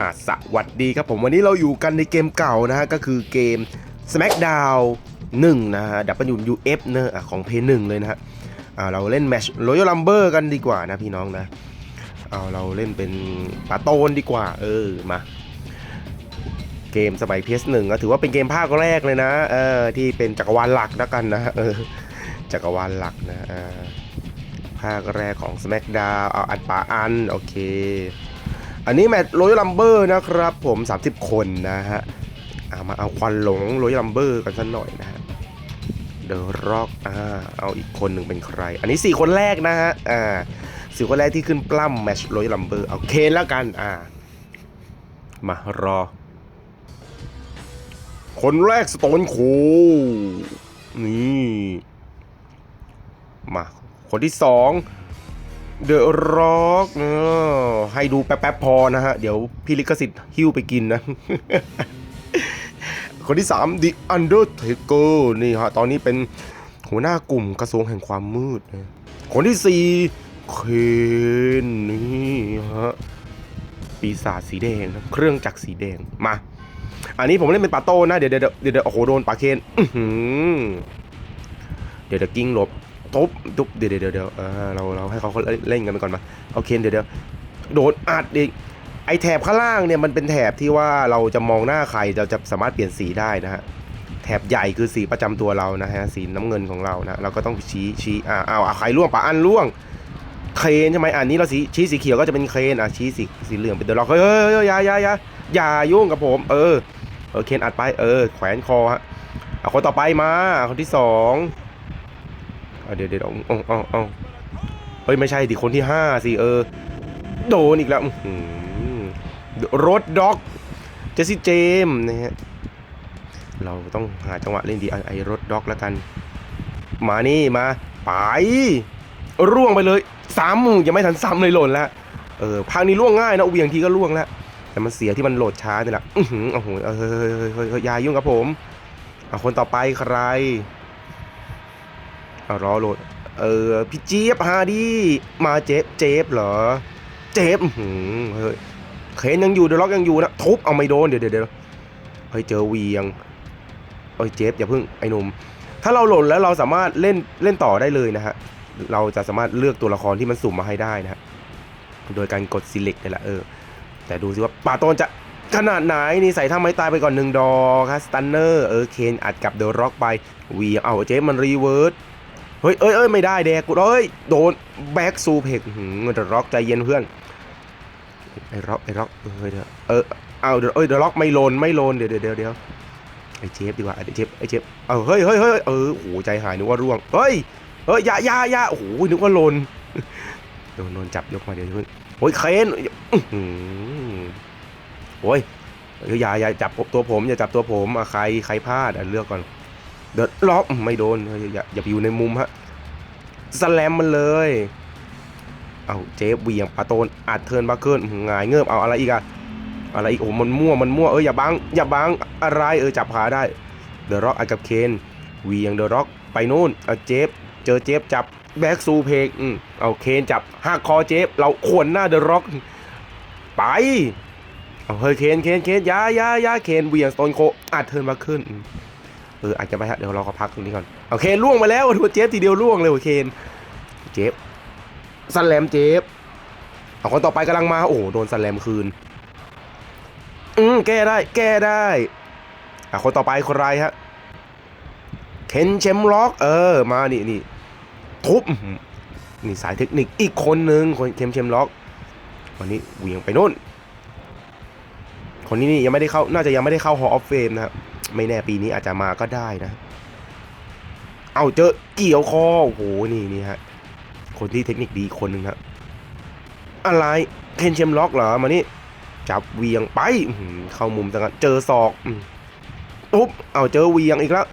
อะสวัสดีครับผมวันนี้เราอยู่กันในเกมเก่านะฮะก็คือเกม Smackdown 1นะฮะ WUF เนอะอะของเพย์หนึ่งเลยนะฮะอ่าเราเล่นแมช Royal Rumble กันดีกว่านะพี่น้องนะเอาเราเล่นเป็นปาโตนดีกว่า เออมาเกมสมัย PS1 ก็ถือว่าเป็นเกมภาคแรกเลยนะเออที่เป็นจักรวาลหลักนะกันนะเออจักรวาลหลักนะภาคแรกของ Smackdown เอาอันปาอันโอเค อันนี้แมตช์โรยลัมเบอร์นะครับผม 30 คนนะฮะเอามาเอาควันหลงโรยลัมเบอร์กันสักหน่อยนะฮะเดอะร็อกอ่าเอาอีกคนหนึ่งเป็นใคร อันนี้ 4 คนแรกนะฮะอ่าสี่คนแรกที่ขึ้นปล้ำแมตช์โรยลัมเบอร์เอาเคนแล้วกันอ่ามารอ คนแรกสโตนโคนี่มาคนที่สอง เดอะร็อกเนอะให้ดูแป๊บๆพอนะฮะ เดี๋ยวพี่ลิขสิทธิ์หิ้วไปกินนะ คนที่ 3 The Undertaker นี่ฮะ ตอนนี้เป็นหัวหน้ากลุ่มกระทรวงแห่งความมืดนะคนที่ 4 เคนนี่ฮะ ปีศาจสีแดงนะเครื่องจักรสีแดง มา อันนี้ผมเล่นเป็นปาโต้นะ เดี๋ยวเดี๋ยวเดี๋ยวโอ้โห โดนปาเคนอื้อหือเดี๋ยวเดี๋ยวกิ้งหลบ ทุบทุบเดี๋ยวเดี๋ยวเดี๋ยวเราเราให้เขาเล่นกันไปก่อนมาเอาเคนเดี๋ยวเดี๋ยวโดนอัดอีกไอแถบข้างล่างเนี่ยมันเป็นแถบที่ว่าเราจะมองหน้าใครเราจะสามารถเปลี่ยนสีได้นะฮะแถบใหญ่คือสีประจำตัวเรานะฮะสีน้ำเงินของเรานะเราก็ต้องชี้ชี้อ่าเอาอะใครล่วงปะอันล่วงเคนใช่ไหมอันนี้เราสีชี้สีเขียวก็จะเป็นเคนอะชี้สีสีเหลืองเป็นเดอะล็อเฮ้ยเฮ้ยเฮ้ยอย่าอย่าอย่าอย่ายุ่งกับผม เออเออเคนอัดไปเออ แขวนคอฮะเอาคนต่อไปมาคนที่สอง เดี๋ยวเดี๋ยวเอาเอาเอาเอเฮ้ยไม่ใช่ดิคนที่ห้าสิเออ โดนอีกแล้วรถด็อก เจสซี่เจมส์นะฮะ เราต้องหาจังหวะเล่นดีไอ้รถด็อกแล้วกัน มานี่มาไป ร่วงไปเลยซ้ำยังไม่ทันซ้ำเลยหล่นล้วเออพังนี้ร่วงง่ายนะเวียงทีก็ร่วงแล้วแต่มันเสียที่มันโหลดช้านี่แหละอือหือโอ้โหเฮ้ยเฮ้ยเฮ้ยเฮ้ยเฮ้ยยายุ่งกับผมเอาคนต่อไปใคร เอารอโหลด เออ พี่เจี๊ยบฮาดีมาเจ็บเจ็บเหรอ เจ็บหือเฮ้ยเคนยังอยู่เดอล็อกยังอยู่นะทุบเอาไม่โดนเดี๋ยวเดี๋ยวเฮ้ยเจอเวียงเอ้ยเจ็บอย่าเพิ่งไอ้หนุ่มถ้าเราโหล่นแล้วเราสามารถเล่นเล่นต่อได้เลยนะฮะเราจะสามารถเลือกตัวละครที่มันสุ่มมาให้ได้นะฮะโดยการกด select นี่แหละเออ แต่ดูสิว่าป่าตนจะขนาดไหนนี่ใส่ท่าไม้ตายไปก่อนหนึ่งดอกครับสตันเนอร์เออเคนอัดกับเดอะร็อกไปวีเอาเจฟมันรีเวิร์ส เฮ้ยเอ้ยเอ้ยไม่ได้แดกกูเอ้ยโดนแบ็กซูเพกเดอะร็อกใจเย็นเพื่อนไอ้ร็อกไอ้ร็อกเออเดี๋ยวเออเอาเดี๋ยวเอ้ยเดอะร็อกไม่โลนไม่โลนเดี๋ยวเดี๋ยวเดี๋ยวไอ้เจฟดีกว่าไอ้เจฟไอ้เจฟเอาเฮ้ยเฮ้ยเฮ้ยเออโอ้โหใจหายนึกว่าร่วงเฮ้ยเฮ้ยยายายาโอ้โหนึกว่าโลนโดนโดนจับยกมาเดี๋ยวเพิ่งโอ้ยเคนอื้อหือโอ้ยอย่าอย่าจับตัวผมอย่าจับตัวผมอะใครใครพลาดอะเลือกก่อน เดินล็อกไม่โดนเฮ้ยอย่าอย่าไปอยู่ในมุมฮะสแลมมันเลย เอาเจฟเวียงปาโตนอัดเทิร์นบัคเกิลหงายเงือบเอาอะไรอีกอะอะไรอีกโอ้มันมั่วมันมั่วเอออย่าบังอย่าบังอะไรเออจับขาได้เดอะร็อกอัดกับเคนเวียงเดอะร็อกไปนู่นเอาเจฟเจอเจฟจับแบ็กซูเพกอืมเอาเคนจับหักคอเจฟเราขวนหน้าเดอะร็อกไปเอาเฮ้ยเคนเคนเคนยายายาเคนเวียงสโตนโคอัดเทิร์นมาขึ้นอืม เอออาจจะไปฮะเดี๋ยวเราขอพักตรงนี้ก่อนโอเคล่วงมาแล้วดูเจฟทีเดียวล่วงเลยว่ะเคเจฟซันแลมเจฟเอาคนต่อไปกำลังมาโอ้โดนซันแลมคืนอืมแก้ได้แก้ได้อะคนต่อไปคนไรฮะเคนเชมล็อก เออมานี่นี่ทุบนี่สายเทคนิคอีกคนหนึ่งคนเคนเชมล็อก วันนี้เวียงไปโน่นคนนี้นี่ยังไม่ได้เข้าน่าจะยังไม่ได้เข้า Hall of Fame นะครับ ไม่แน่ปีนี้อาจจะมาก็ได้นะ เอาเจอเกี่ยวคอโอ้โหนี่นี่ฮะคนที่เทคนิคดีคนหนึ่งฮะอะไรเคนเชมล็อกเหรอมานี่จับเวียงไปเข้ามุมจังกันเจอศอกปุ๊บเอาเจอเวียงอีกแล้ว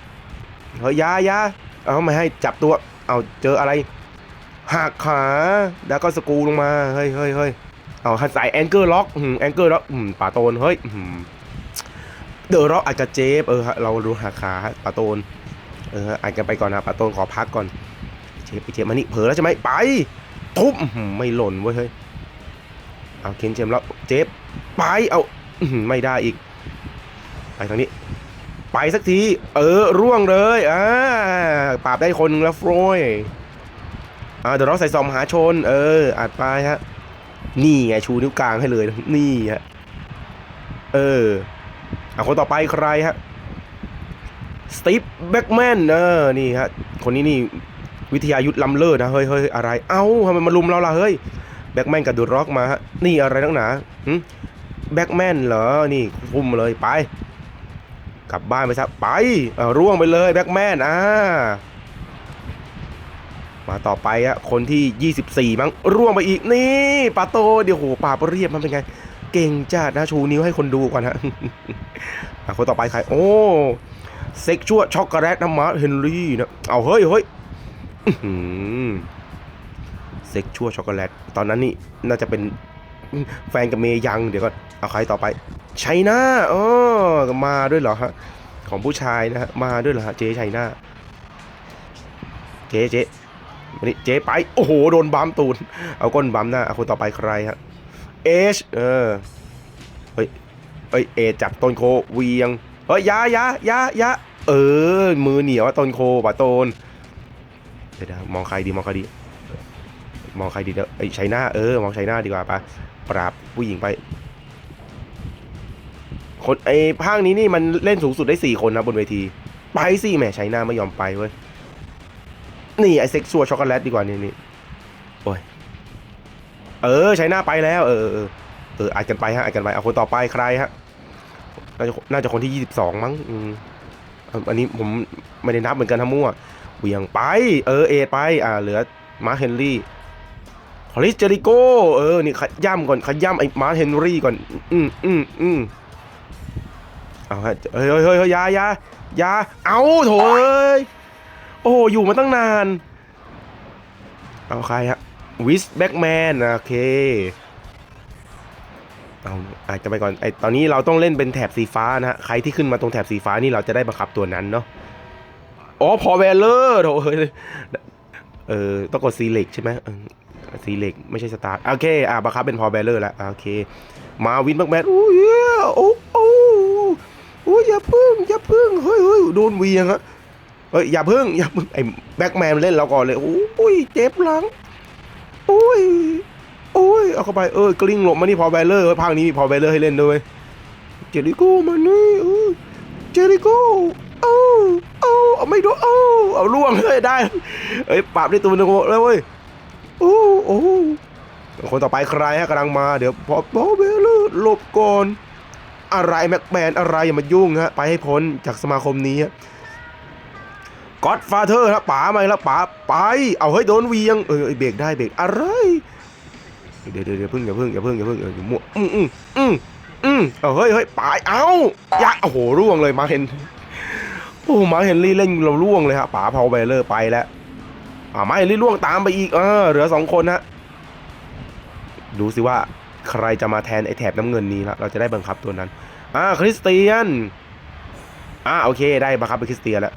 เฮ้ยยายาเอาไม่ให้จับตัว เอาเจออะไรหักขาแล้วก็สกูลงมาเฮ้ยเฮ้ยเฮ้ยเอาใส่แองเกอร์ล็อกแองเกอร์ล็อกป่าโตนเฮ้ย เดอะล็อกอาจจะเจฟเออฮะเราดูหักขาป่าโตนเอออาจจะไปก่อนนะป่าโตนขอพักก่อนเจฟไปเจฟมานี่เผลอแล้วใช่ไหมไปทุบไม่หล่นเว้ยเฮ้ยเอาเคนเจมแล้วเจฟไปเอาไม่ได้อีก ไปทางนี้ ไปสักที เออ ร่วงเลยอ่าปราบได้คนแล้วโฟรยอ่าเดี๋ยวเราใส่ซองมหาชน เอออัดไปฮะนี่ไงชูนิ้วกลางให้เลย นี่ฮะเออ อะคนต่อไปใครฮะสตีฟแบ็กแมนเออนี่ฮะคนนี้นี่วิทยายุทธลำเลิศนะเฮ้ยเฮ้ยอะไร เอ้าทำไมมาลุมเราล่ะเฮ้ยแบ็กแมนกับดูดร็อกมาฮะนี่อะไรนักหนาหึแบ็กแมนเหรอนี่พุ่มเลยไป กลับบ้านไปซะไปเออร่วงไปเลยแบ็กแมนอ่ามาต่อไปอะคนที่ 24 มั้งร่วงไปอีกนี่ปาโตเดี๋ยวโหปาบเรียบมันเป็นไง เก่งจัดนะชูนิ้วให้คนดูก่อนฮะอะคนต่อไปใคร โอ้เซ็กชวช็อกโกแลตน้ำมาเฮนรี่นะเอาเฮ้ยเฮ้ยเซ็กชวช็อกโกแลตตอนนั้นนี่น่าจะเป็นแฟนกับเมย์ยังเดี๋ยวก็เอาใครต่อไปไชัยนาเออมาด้วยเหรอฮะของผู้ชายนะฮะมาด้วยเหรอฮะเจ๊ไชัยนาเจ๊เจ๊นี่เจ๊ไป โอ้โห โดนบัมตูน เอาก้นบัมหน้าเอาคนต่อไปใครฮะ เอชเออ เฮ้ย เฮ้ยเอจับต้นโคเวียง เฮ้ยยายายายาเออ มือเหนียวอะต้นโคป่ะต้นเดี๋ยวนะมองใครดีมองใครดี มองใครดีเด้อไอ้ชัยนาเออ มองชัยนาดีกว่าปะปราบผู้หญิงไป คนไอ้ภาคนี้นี่มันเล่นสูงสุดได้สี่คนนะบนเวที ไปสิแหมชัยนาไม่ยอมไปเว้ย นี่ไอ้เซ็กซัวช็อกโกแลตดีกว่านี่นี่ เออใชัยนาไปแล้ว เออเออเอออาจกันไปฮะอาจกันไปเอาคนต่อไปใครฮะน่าจะน่าจะคนที่22มั้งอืมอันนี้ผมไม่ได้นับเหมือนกันทั้งมั่วเวียงไป เออเอไป อ่า เหลือมาร์คเฮนรี่คริสเจริโกเออ นี่ขย่ำก่อนขย่ำไอ้มาร์คเฮนรี่ก่อน อืมอืมอืมเอาฮะเฮ้ยเฮ้ยเฮ้ยยายายาเอาโถเอ้ยโอ้อยู่มาตั้งนาน เอาใครฮะ วิสแบ็กแมนโอเคเอาอาจจะไปก่อนไอตอนนี้เราต้องเล่นเป็นแถบสีฟ้านะฮะใครที่ขึ้นมาตรงแถบสีฟ้านี่เราจะได้บังคับตัวนั้นเนาะอ๋อพอแวลเลอร์โถเฮ้ยเออต้องกดซีเล็กใช่ไหมซีเล็กไม่ใช่สตาร์โอเคอะบังคับเป็นพอแวลเลอร์แล้วโอเคมาวินบักแมนอู้ยโอ้โอ้โอ้ยอย่าพึ่งอย่าพึ่งเฮ้ยเฮ้ยโดนเวียงอะเฮ้ยอย่าพึ่งอย่าพึ่งไอ้แบ็กแมนเล่นเราก่อนเลยโอ้ยเจ็บหลัง โอ้ย โอ้ย เอาเข้าไป เออ กลิ้งหลบมานี่พอแวลเลอร์ภาคนี้มีพอแวลเลอร์ให้เล่นด้วย เจริโก้มานี่เออเจริโก้เอาเอาเอาไม่โดนเอาเอาล่วงเลยได้ เอ้ย ปราบได้ตัวนึงแล้วเว้ย โอ้โอ้คนต่อไปใครฮะกำลังมา เดี๋ยวพอพอแวลเลอร์หลบก่อน อะไรแม็กแมนอะไรอย่ามายุ่งฮะ ไปให้พ้นจากสมาคมนี้ฮะ ก็อดฟาเธอร์ครับป๋ามาแล้วป๋าไป เอาเฮ้ยโดนเวียงเออเบรกได้เบรกอะไรเดี๋ยวเดี๋ยวเพึ่งอย่าพึ่งอย่าพึ่งอย่าพึ่งเอออย่ามั่วอืมอืมอืมอืมเอาเฮ้ยเฮ้ยปาเอ้าย่าโอ้โหร่วงเลยมาเห็นโอ้มาเฮนรี่เล่นเราร่วงเลยฮะป๋าพาวเบลเลอร์ไปแล้วอ่ามาเฮนรี่ร่วงตามไปอีกเออเหลือสองคนฮะดูสิว่าใครจะมาแทนไอ้แถบน้ำเงินนี้ละเราจะได้บังคับตัวนั้นอ่าคริสเตียนอ่าโอเคได้บังคับเป็นคริสเตียนแล้ว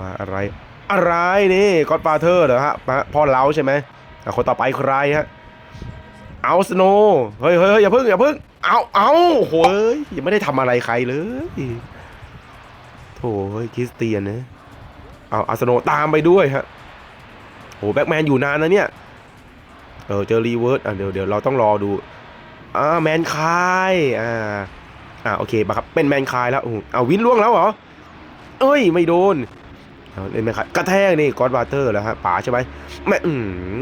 มาอะไร อะไรนี่ก็อดฟาเธอร์เหรอฮะพ่อเล้าใช่ไหมคนต่อไปใครฮะเอาสโนเฮ้ยเฮ้ยอย่าพึ่งอย่าพึ่งเอาเอาโหยยังไม่ได้ทำอะไรใครเลยโถ่เฮ้ยคริสเตียนนะเอาอาสโนตามไปด้วยฮะโหแบ็กแมนอยู่นานนะเนี่ยเออเจอรีเวิร์สอะเดี๋ยวเดี๋ยวเราต้องรอดูอ่าแมนคายอ่าอ่าโอเคมาครับเป็นแมนคายแล้วอู้เอาวินล่วงแล้วเหรอเอ้ยไม่โดน เล่นไมครับกระแทกนี่กอดวาเตอร์แล้วฮะป๋าใช่ไหมแม่อื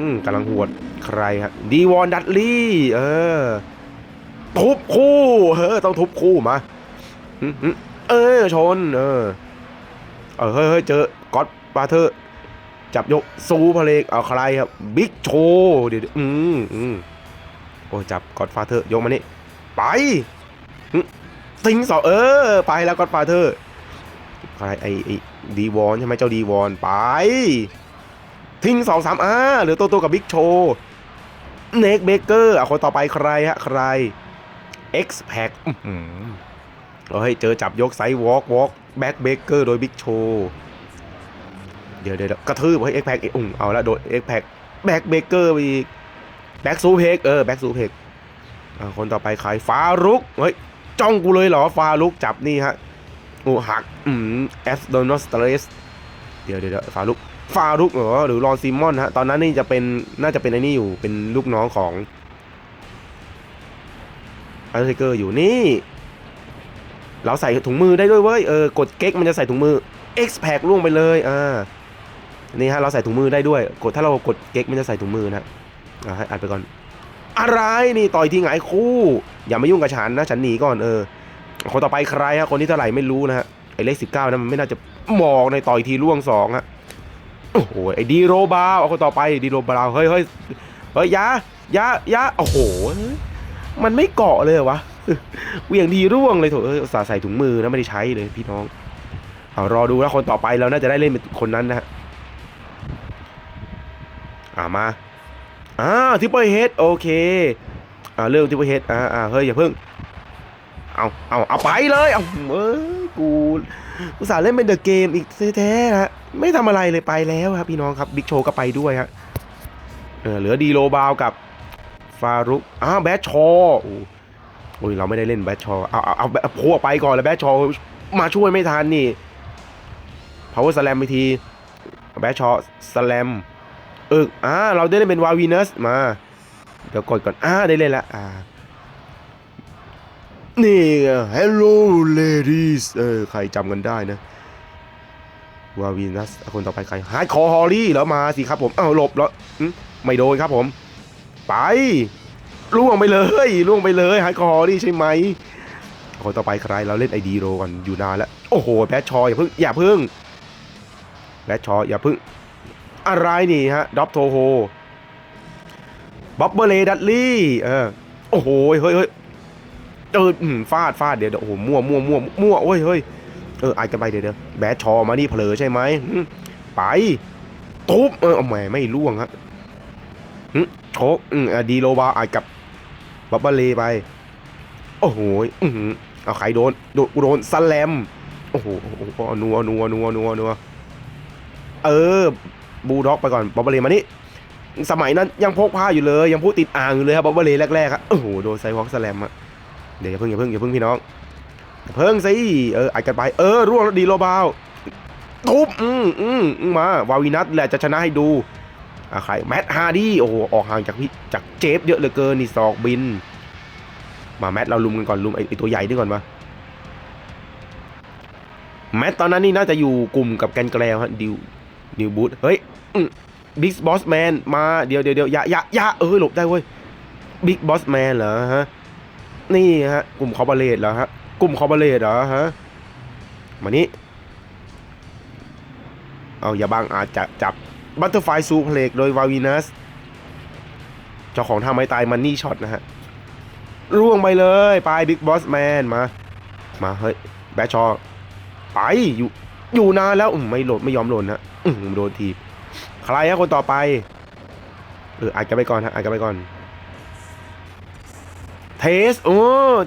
มกำลังหวดใครฮะดีวอนดัตลี่เออทุบคู่เออต้องทุบคู่มาเออชน เออเออเฮ้ยเจอกอดวาเตอร์ จับยกซูพเลงเอาใครครับบิ๊กโชเดี๋ยวอืมอืมโอ้จับกอดฟาเธอร์ยกมานี่ไปหึสิงสองเออ ไปแล้วกอดฟาเธอร์ใครไอไอ ดีวอนใช่ไหมเจ้าดีวอนไป ทิ้งสองสามอ่าเหลือตัวตัวกับบิ๊กโชเนกเบเกอร์อะคนต่อไปใครฮะ ใคร X p a c อื้อหือเฮ้ยเจอจับยกไซส์วอล์กวอล์กแบ็กเบเกอร์โดยบิ๊กโชเดี๋ยวเดี๋ยวกระทืบเฮ้ย X Pack อุ้งเอาละโดน X Pack แบ็กเบเกอร์อีกแบ็กซูเพกเออแบ็กซูเพกคนต่อไปใครฟารุกเฮ้ยจ้องกูเลยเหรอฟารุกจับนี่ฮะ โอ้หักอืมแอสโดนอสเตรสเดี๋ยวเดี๋ยวเดี๋ยวฟารุกฟารุกเหรอหรือรอนซิมอนฮะตอนนั้นนี่จะเป็นน่าจะเป็นไอ้นี่อยู่เป็นลูกน้องของอัลเทเกอร์อยู่นี่ เราใส่ถุงมือได้ด้วยเว้ยเออกดเก๊กมันจะใส่ถุงมือ X p a c ล่วงไปเลยอ่านี่ฮะเราใส่ถุงมือได้ด้วย กดถ้าเรากดเก๊กมันจะใส่ถุงมือนะอ่าให้อัดไปก่อน อะไรนี่ต่อยทีหงคู่ อย่ามายุ่งกับฉันนะฉันหนีก่อนเออ คนต่อไปใครฮะคนที่เท่าไหร่ไม่รู้นะฮะไอเลขสิบเก้านะมันไม่น่าจะมองในต่อยทีล่วงสองฮะโอ้โหไอดีโรบาวเอาคนต่อไปดีโรบาวเฮ้ยเฮ้ยเฮ้ยยายายาโอ้โห มันไม่เกาะเลยวะเวียงดีร่วงเลยโถเออสาใส่ถุงมือนะไม่ได้ใช้เลยพี่น้องเอารอดูแล้วคนต่อไปเราน่าจะได้เล่นเป็นคนนั้นนะฮะอ่ามาอ่าทิปเปอร์เฮดโอเคอ่าเรื่องทิปเปอร์เฮดอ่าอ่าเฮ้ยอย่าเพิ่ง เอาเอาเอาไปเลยเอาเอ้ยกูอุตส่าห์เล่นเป็นเดอะเกมอีกแท้ๆฮะไม่ทำอะไรเลยไปแล้วครับพี่น้องครับบิ๊กโชก็ไปด้วยฮะเออเหลือดีโรบาวกับฟารุกอ้าวแบทชอโอ้โอ้ยเราไม่ได้เล่นแบทชอเอาเอาเอาเอาพัวไปก่อนเลยแบทชอมาช่วยไม่ทันนี่ power slam ไปทีแบทชอ slam เอออ่าเราได้เล่นเป็นวาวีนัสมาเดี๋ยวกดก่อนอ่าได้เล่นละอ่า นี่ hello ladies เออใครจำกันได้นะวาวีนัสคนต่อไปใครฮาร์ดคอร์ฮอลลี่แล้วมาสิครับผมเอ้าหลบแล้วไม่โดนครับผม ไปล่วงไปเลยล่วงไปเลยฮาร์ดคอร์นี่ใช่ไหมคนต่อไปใครเราเล่นไอดีโรก่อนอยู่นานแล้ว โอ้โหแบทชออย่าเพิ่งอย่าเพิ่งแบทชออย่าเพิ่ง อะไรนี่ฮะด็อปโทโฮบ๊อบเบเลดัตลี่เออโอ้โหเฮ้ยเฮ้ย เอออืมฟาดฟาดเดี๋ยวเดี๋ยวโอ้โหมั่วมั่วมั่วมั่วโอ้ยเฮ้ยเออไอกันไปเดี๋ยวเดี๋ยวแบทชอมานี่เผลอใช่ไหมไปทุบเออเอาแหมไม่ล่วงครับหึโชกอืมอะดีโลบาไอกับบับเบลเลไป โอ้โหอือหือเอาใครโดนโดนกูโดนสแลมโอ้โหโอ้โหนัวนัวนัวนัวนัวเออ บูลด็อกไปก่อนบับเบลเลมานี่ สมัยนั้นยังพกผ้าอยู่เลย ยังพูดติดอ่างอยู่เลยครับบับเบลเลแรกๆครับโอ้โหโดนไซวอกสแลมอะ เดี๋ยวอย่าเพิ่งอย่าเพิ่งอย่าเพิ่งพี่น้องเพิ่งสิเอออัดกันไปเออร่วงแล้วดีโลบาวทุบอืมอืมอืมมาวาวินัทแหละจะชนะให้ดูอะใครแมทฮาร์ดี้โอ้โหออกห่างจากพี่จากเจฟเยอะเหลือเกินนี่ศอกบิน มาแมทเราลุมกันก่อนลุมไอไอตัวใหญ่นี่ก่อนมาแมทตอนนั้นนี่น่าจะอยู่กลุ่มกับแกนแกลวฮะดิวดิวบูธเฮ้ยบิ๊กบอสแมนมาเดี๋ยวเดี๋ยวเดี๋ยวอย่าอย่าอย่าเออหลบได้เว้ยบิ๊กบอสแมนเหรอฮะ นี่ฮะ กลุ่มคอร์บอเรทเหรอฮะ กลุ่มคอร์บอเรทเหรอฮะ มานี่เอาอย่าบังอาจจะจับบัตเตอร์ไฟซูเพลกโดยวาวีนัส เจ้าของท่าไม้ตายมันนี่ช็อตนะฮะร่วงไปเลยไปบิ๊กบอสแมนมา มาเฮ้ย แบชชอ ไปอยู่อยู่นานแล้วอืมไม่หล่นไม่ยอมหล่นะอืมโดนทีบใครฮะคนต่อไป เอออาจจะไปก่อนฮะอาจจะไปก่อน เทสโอ้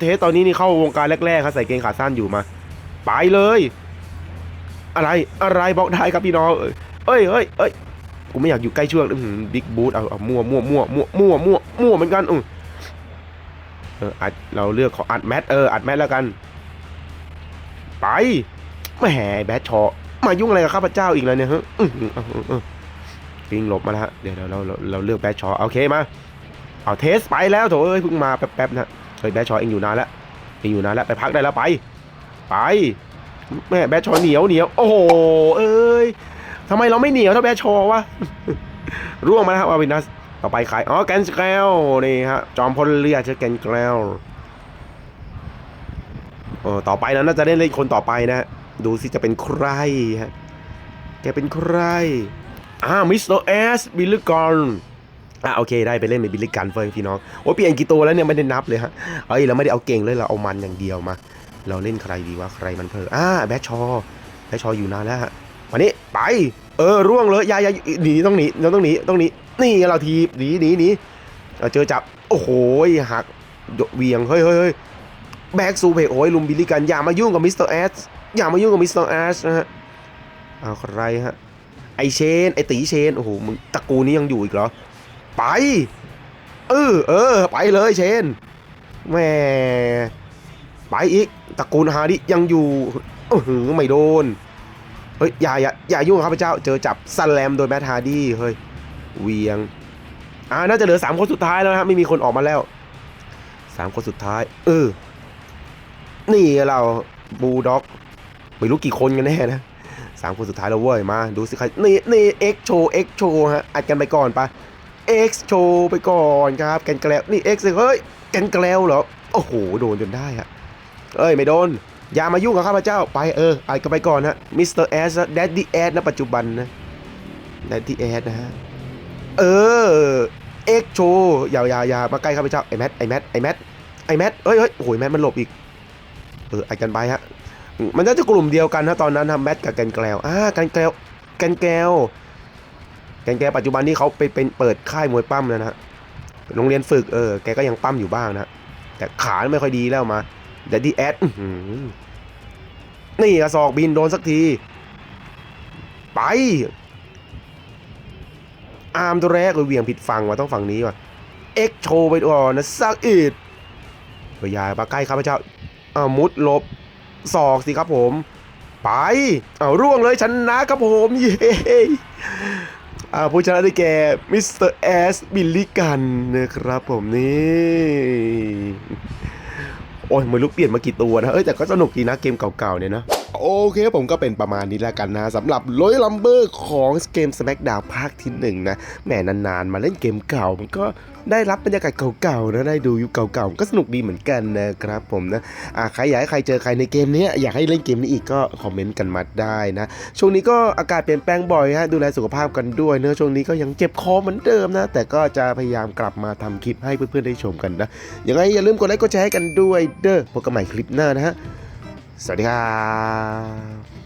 เทสตอนนี้นี่เข้าวงการแรกๆครับใส่เกงขาสั้นอยู่มา ไปเลย อะไรอะไรบอกได้ครับพี่น้องเอ้ยเอ้ยเอ้ยกูไม่อยากอยู่ใกล้ช่วงบิ๊กบูธเอาเอามั่วมั่วมั่วมั่วมั่วมั่วมั่วเหมือนกันอือเอออัดเราเลือกขออัดแมทเอออัดแมทแล้วกัน ไปแหมแบทชอมายุ่งอะไรกับข้าพเจ้าอีกแล้วเนี่ยฮะอื้อหือเออเออเออปิงหลบมาแล้วฮะเดี๋ยวเราเราเราเราเลือกแบทชอโอเคมา เอาเทสไปแล้วโถเอ้ยเพิ่งมาแป๊บๆนะเฮ้ยแบทชอเองอยู่นานแล้วเองอยู่นานแล้วไปพักได้แล้วไป ไปแม่แบทชอเหนียวเหนียวโอ้โหเอ้ยทำไมเราไม่เหนียวเท่าแบชโชวะร่วงมาแล้วครับอาวินัสต่อไปใครอ๋อแกนสแกลนี่ฮะจอมพลเรือชื่อแกนสแกลเออต่อไปนะน่าจะได้เล่นคนต่อไปนะดูสิจะเป็นใครฮะแกเป็นใครอ่ามิสเตอร์เอสบิลลกอน อะโอเคได้ไปเล่นเป็นบิลลิกันเฟยพี่น้องโอ้เปลี่ยนกี่ตัวแล้วเนี่ยไม่ได้นับเลยฮะเอ้ยเราไม่ได้เอาเก่งเลยเราเอามันอย่างเดียวมา เราเล่นใครดีวะใครมันเพออ่าแบชชอแบชชออยู่นานแล้วฮะวันนี้ไป เออร่วงเลยยาอยาหนีต้องหนีเราต้องหนีต้องหนีนี่เราทีหนีหนีหนีเอาเจอจับโอ้โหหักเวียงเฮ้ยเฮ้ยเฮ้ยแบ็กซูเพโอ้ยลุมบิลลี่กันอย่ามายุ่งกับมิสเตอร์แอสอย่ามายุ่งกับมิสเตอร์แอสนะฮะเอาใครฮะไอเชนไอตีเชนโอ้โหมึงตระกูลนี้ยังอยู่อีกเหรอ ไป เออเออ ไปเลยเชนแม่ไปอีกตระกูลฮาร์ดิยังอยู่เออหือไม่โดน เฮ้ย อย่าอย่าอย่ายุ่งครับพระเจ้า เจอจับซันแลมโดยแมทฮาร์ดี้ เฮ้ย เวียง อ่า น่าจะเหลือสามคนสุดท้ายแล้วนะฮะไม่มีคนออกมาแล้วสามคนสุดท้าย เออ นี่เราบูด็อก ไม่รู้กี่คนกันแน่นะสามคนสุดท้ายแล้วเว้ย มา ดูสิใคร นี่นี่เอ็กโชเอ็กโชฮะ อัดกันไปก่อนปะ เอ็กโชไปก่อนครับแกนแกลวนี่เอ็กเฮ้ยแกนแกลวเหรอ โอ้โห โดนจนได้อะเอ้ย ไม่โดน อย่ามายุ่งกับข้าพเจ้าไปเอออัดกันไปก่อนฮะมิสเตอร์แอสแดดดี้แอดนะปัจจุบันนะแดดดี้แอดนะฮะ เออเอ็กโชอย่าอย่าอย่ามาใกล้ข้าพเจ้าไอแมทไอแมทไอแมทไอแมทเฮ้ยเฮ้ยโอ้ยแมทมันหลบอีก เออไอกันไปฮะมันน่าจะกลุ่มเดียวกันนะตอนนั้นทำแมทกับแกนแกลวอ่าแกนแกลวแกนแกลว แกแกปัจจุบันนี้เขาไปเป็นเปิดค่ายมวยปั้มแล้วนะฮะโรงเรียนฝึกเออแกก็ยังปั้มอยู่บ้างนะแต่ขาไม่ค่อยดีแล้วมาเดดดี้แอดนี่กระสอกบินโดนสักที ไป อาร์มตัวแรกเลยเวียงผิดฝั่งว่ะต้องฝั่งนี้ว่ะเอ็กโชไปก่อนนะซักอิดเฮ้ยอยามาใกล้ข้าพเจ้าอ้ามุดลบศอกสิครับผม ไป เอาร่วงเลยชนะครับผม เย้ อ่าผู้ชนะได้แก่มิสเตอร์แอสบิลลี่กันนะครับผมนี่โอ้ยมือลูกเปลี่ยนมากี่ตัวนะเอ้ยแต่ก็สนุกดีนะเกมเก่าๆเนี่ยนะ โอเคผมก็เป็นประมาณนี้แล้วกันนะสำหรับลอยลัมเบอร์ของเกม Smackdown ภาคที่หนึ่งนะแหมนานๆ มาเล่นเกมเก่ามันก็ได้รับบรรยากาศเก่าๆนะได้ดูยุคเก่าๆ ก็สนุกดีเหมือนกันนะครับผมนะอ่าใครอยากให้ใครเจอใครในเกมนี้อยากให้เล่นเกมนี้อีกก็คอมเมนต์กันมาได้นะช่วงนี้ก็อากาศเปลี่ยนแปลงบ่อยฮะดูแลสุขภาพกันด้วยเนอะช่วงนี้ก็ยังเจ็บคอเหมือนเดิมนะ แต่ก็จะพยายามกลับมาทำคลิปให้เพื่อนๆได้ชมกันนะยังไงอย่าลืมกดไลค์กดแชร์ให้กันด้วยเด้อพบกันใหม่คลิปหน้านะฮะ สวัสดีครับ